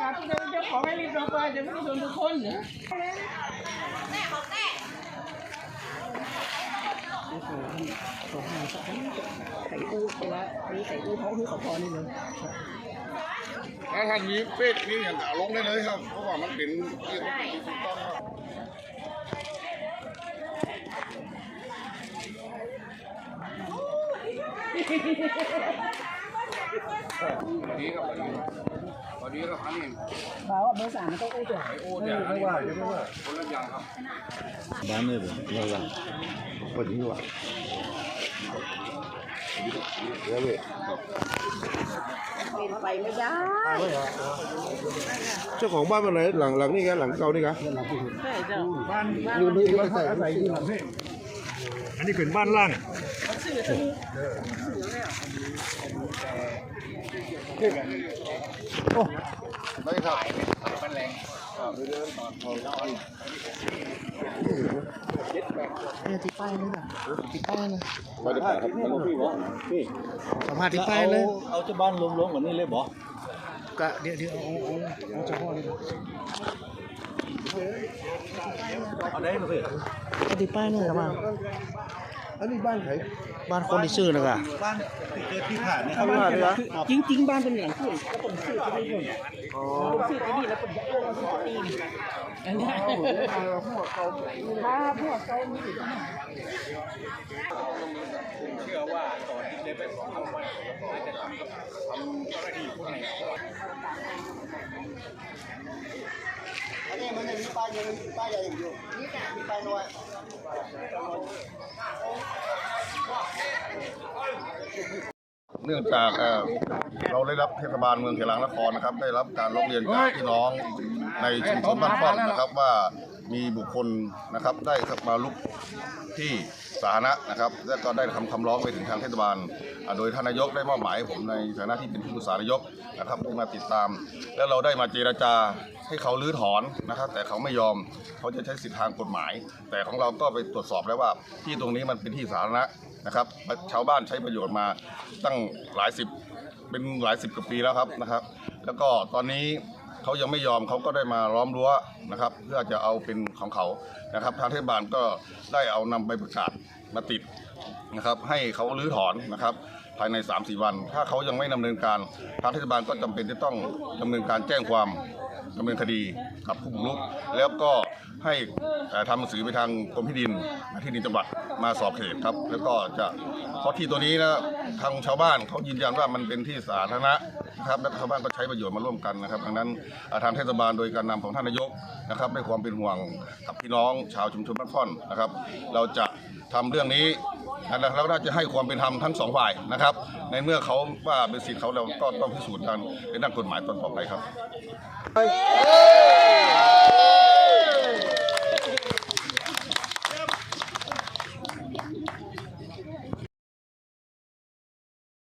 การที่เราจะขอให้รีบลงไปจะไม่ได้โดนทุกคนเหรอ ใส่อู้คนละนี่ใส่อู้ท้องคือขอพอนี่เลยถ้าท่านมีเฟซนี่อย่างเอาลงได้เลยครับ เพราะว่ามันเป็นเรื่องที่ถูกต้องครับดีครับ พอดีพอดีก็พันนี่บ่าวเบอร์สามมันต้องอู้ตัวไอโอ้เนี่ยไม่ว่าไม่ว่าคนละอย่างครับบ้านเนี่ยเราละพอดีว่ะแล้วเว้ยเป็นไปไม่ได้เจ้าของบ้านเป็นไหนหลังหลังนี่ไงหลังเก่านี่ไงใช่เจ้านี่นี่ก็ใส่ใส่ที่หลัง อันนี้เป็นบ้านล่างไม่ครับมันแรงครับเดินตอนเขาเล่าอันเดี๋ยวติดป้ายเลยจ้ะติดป้ายเลยไม่ได้ครับมันพี่วะพี่สัมภาษณ์ติดป้ายเลย เอาเจ้าบ้านลงๆเหมือนนี่เลยบอก็เดี๋ยวเดี๋ยวเอาเอาเอาเฉพาะเลย เอาได้มาสิก็ติดป้ายเลยครับว่าอันนี้บ้านใครบ้านคนที่ชื่อนะกะบ้านที่เกิดที่ผ่านเนี่ยบ้านคือจริงจริงๆบ้านเป็นหลังขึ้นแล้วผมชื่อที่นี่คนผมชื่อที่นี่แล้วผมอยากเรียกว่าชื่อที่นี่อันนี้พวกเขาถ้าพวกเขามีเชื่อว่าตอนที่ได้ไปสองทำไว้น่าจะทำกับทำเจ้าหน้าที่พวกนี้อันนี้มันมี ป้ายยังมีป้ายใหญ่อยู่มีป้ายน้อยเนื่องจากเอ่อเราได้รับเทศบาลเมืองเขลังนครนะครับ ได้รับการร้องเรียนจากพี่น้องในชุมชนบ้านฟ้อนนะครับว่า มีบุคคลนะครับได้มาลุกที่สาธารณะนะครับ และก็ได้ทำคำร้องไปถึงทางเทศบาล โดยท่านนายกได้มอบหมายผมในฐานะที่เป็นที่ปรึกษานายกนะครับได้มาติดตาม แล้วเราได้มาเจรจาให้เขาลื้อถอนนะครับ แต่เขาไม่ยอมเขาจะใช้สิทธิทางกฎหมาย แต่ของเราก็ไปตรวจสอบแล้วว่า ที่ตรงนี้มันเป็นที่สาธารณะนะครับชาวบ้านใช้ประโยชน์มาตั้งหลายสิบเป็นหลายสิบกว่าปีแล้วครับนะครับ แล้วก็ตอนนี้ เขายังไม่ยอมเขาก็ได้มาล้อมรั้วนะครับ เพื่อจะเอาเป็นของเขานะครับ ทางเทศบาลก็ได้เอานำใบประกาศมาติดนะครับให้เขารื้อถอนนะครับภายใน 3-4 วัน ถ้าเขายังไม่ดำเนินการทางเทศบาลก็จำเป็นจะต้องดำเนินการแจ้งความดำเนินคดีกับผู้บุกรุกแล้วก็ให้ทำหนังสือไปทางกรมที่ดินที่ดินจังหวัด มาสอบเขตครับ แล้วก็จะเพราะที่ตัวนี้นะทางชาวบ้านเขายืนยันว่ามันเป็นที่สาธารณะนะครับและชาวบ้านก็ใช้ประโยชน์มาร่วมกันนะครับดังนั้นอาทางเทศบาลโดยการนำของท่านนายกนะครับด้วยความเป็นห่วงกับพี่น้องชาวชุมชนบ้านฟ่อนนะครับ เราจะทำเรื่องนี้แล้วน่าจะให้ความเป็นธรรมทั้งสองฝ่ายนะครับ ในเมื่อเขาว่าเป็นสิทธิ์เขาเราก็ต้องพิสูจน์กันในด้านกฎหมายตอนต่อไปครับ